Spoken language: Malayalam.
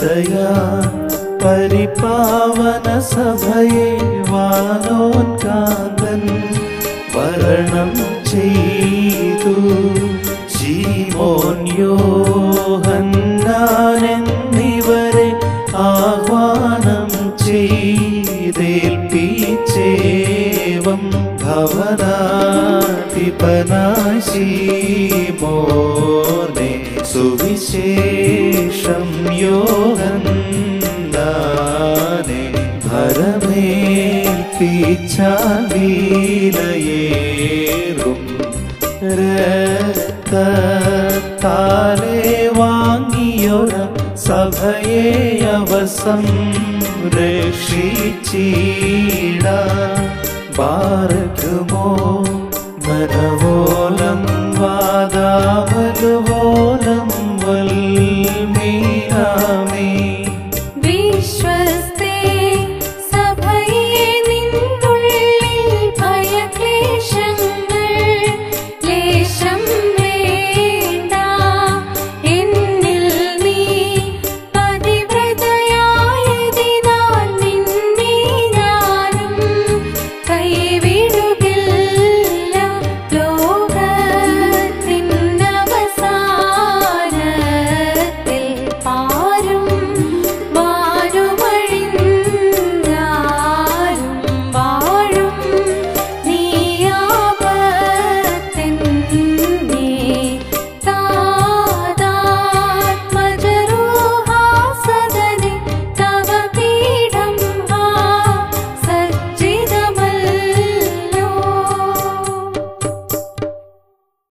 ദയാ പരിപാവന സഭയെ വാനോൻ കാന്തൻ വരണം ചെയ്തു. ശീമോൻ ആഹ്വാനം ചെയ്തേൽപ്പിച്ചേവം ഭവനാധിപനാശീമോനെ സുവിശേഷം संयोगन्दाने भरमे रक्तताले वाङ्गियोर वाङ् सभयेवसं ऋषिचीडा भार्गमो भरवोलं वादा भगव